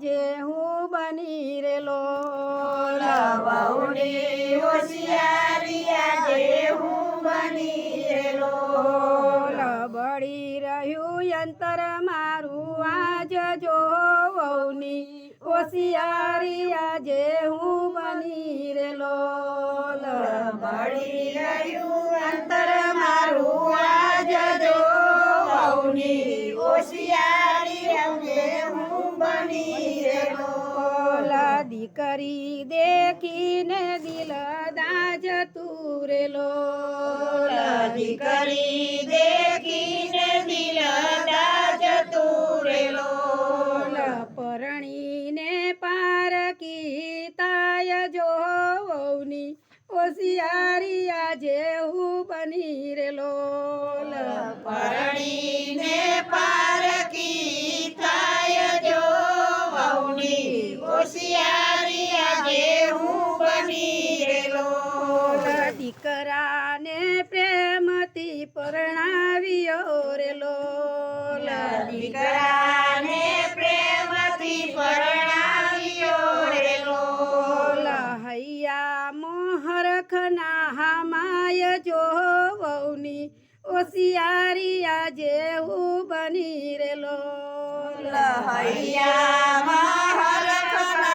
આજે હું બની રેલો વહુની હોશિયારી આજે હું બની રેલો બળી રહ્યું અંતર મારું આજ જો વહુની હોશિયારી આજે હું બની રેલો બળી રહ્યું અંતર દીકરી દેખીને દિલ દાજ તુરેલો કરી દેખીને દિલ દાજ તુરેલો પરણીને પારકી તાય જો વહુની દીકરાને પ્રેમથી પરણાવ્યો રેલો હૈયા મોહરખના હામાય જો વહુની હોશિયારી આજે હું બની રેલો હૈયામાં હરખ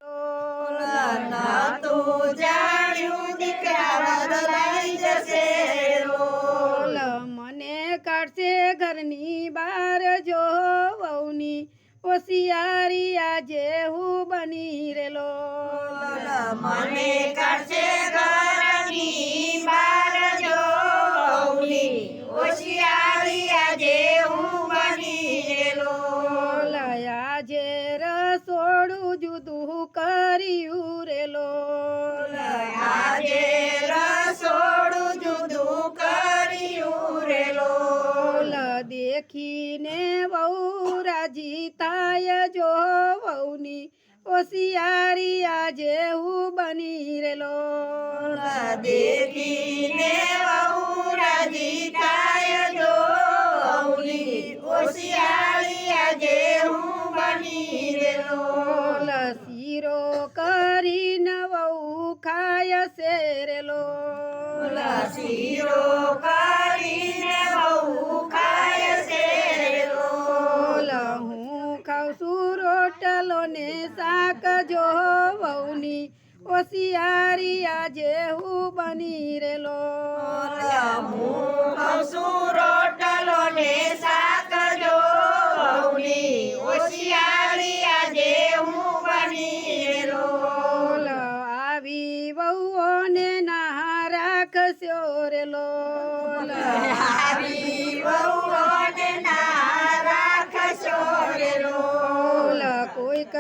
તું જાણ્યું દીકરા બદલાઈ કાઢશે ઘરની બહાર જો વહુની હોશિયારી આજે હું બની રેલો મને કાઢશે ઘરની બાર જો વહુની હોશિયારી આજે હું બની રેલો બોલ આજે રસોડું જુદું કર્યું રેલો આજે રસોડું દેખીને વહુ રાજી થાય જો વહુની હોશિયારી આજે હું બની રેલો દેખીને વહુ રાજી થાય જો વહુની હોશિયારી આજે હું બની રેલો લસીરો કરીને વહુ ખાય શેરેલો શીરો ને સાક જો વહુની હોશિયારી આજે હું બની રેલો રોટલો ને શાક જો વહુની હોશિયારી આજે હું બની રેલો આવી વહુઓને ના રાખશો રેલો. આવી વહુઓને ના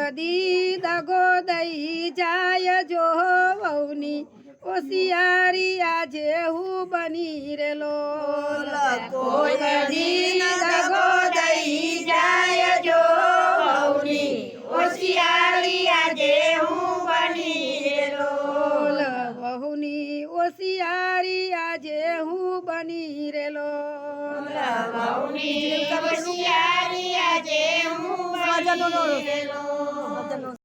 કદી દગો દઈ જાય જો વહુની હોશિયારી આજે હું બની રેલો કદી દગો દઈ જાય જો વહુની હોશિયારી આજે હું બની રેલો વહુની હોશિયારી આજે હું બની રેલો વહુની હોશિયારી આજે હું બની રેલો